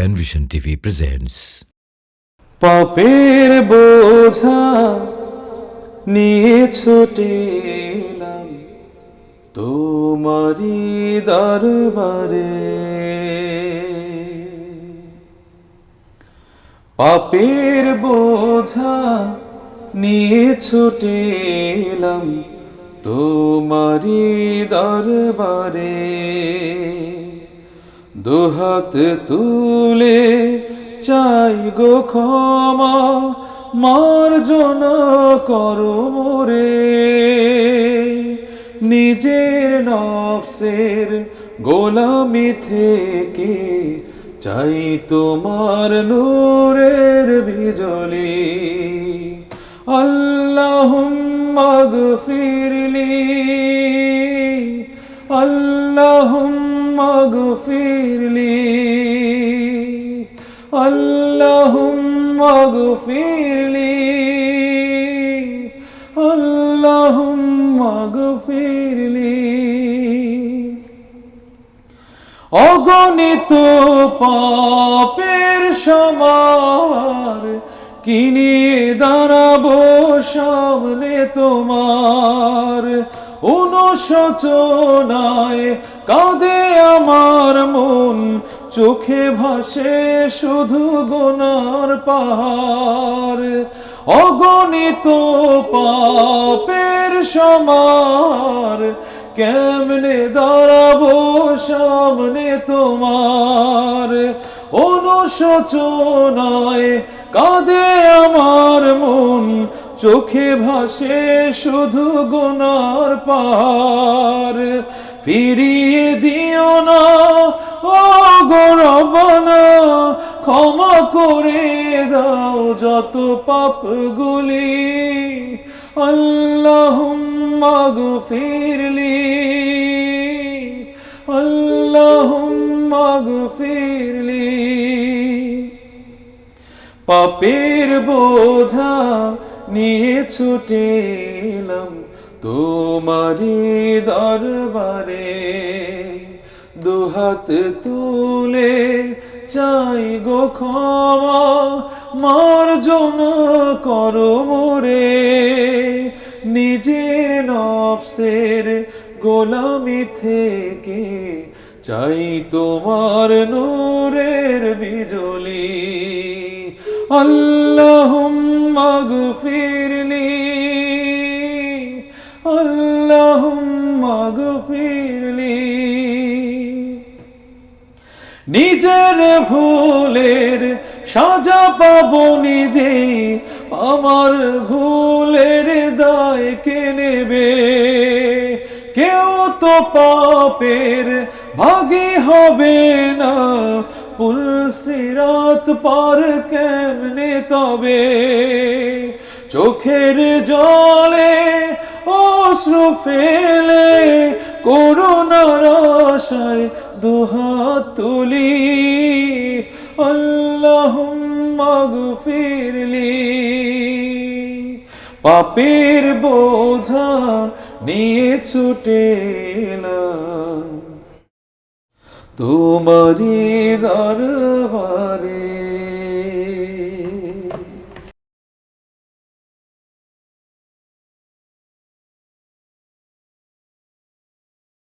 Penvision TV presents পাপের বোঝা নিয়ে ছুটে এলাম তোমারি দরবারে। পাপের বোঝা নিয়ে ছুটে এলাম তোমারি দরবারে। দুহাত তুলে চাই গো ক্ষমা, মার্জন করো মোরে। নিজের নফসের গোলামি থেকে চাই তোমার নূরের বিজলি। আল্লাহুম্মা গফিরলি। اغفر لي اللهم اغفر لي اللهم اغفر لي অগণিত পাপের সমার কিনিয়ে দাঁড়াবো সামনে তোমার অনুশোচনায় কাঁদে আমার মন, চোখে ভাসে শুধু গোনার পাহাড়। অগণিত পাপের সমার, কেমনে দাঁড়াবো সামনে তোমার? অনুশোচনায় কাঁদে আমার মন চোখে ভাসে শুধু গোনার পার। ফিরিয়ে দিও না, ও গরবানা, ক্ষমা করে দাও যত পাপ পাপগুলি। আল্লাহুম্মা গফিরলি আল্লাহুম্মা গফিরলি। পাপের বোঝা নিয়ে ছুটে এলাম তোমারি দরবারে। দুহাত তুলে চাই গো ক্ষমা, মার্জন করো মোরে। নিজের নফসের গোলামি থেকে চাই তোমার নূরের বিজলি। আল্লাহুম্মা গফিরলি। আল্লাহুম্মা গফিরলি। নিজের ভুলের সাজা পাবো নিজে, আমার ভুলের দায় কে নেবে? কেউ তো পাপের ভাগী হবে না পুলসিরাত পার কেমনে তবে? চোখের জলে অশ্রু ফেলে করুণার আশায় দুহাত তুলি। আল্লাহুম্মা গফিরলি। পাপের বোঝা নিয়ে ছুটে তোমারি দরবারে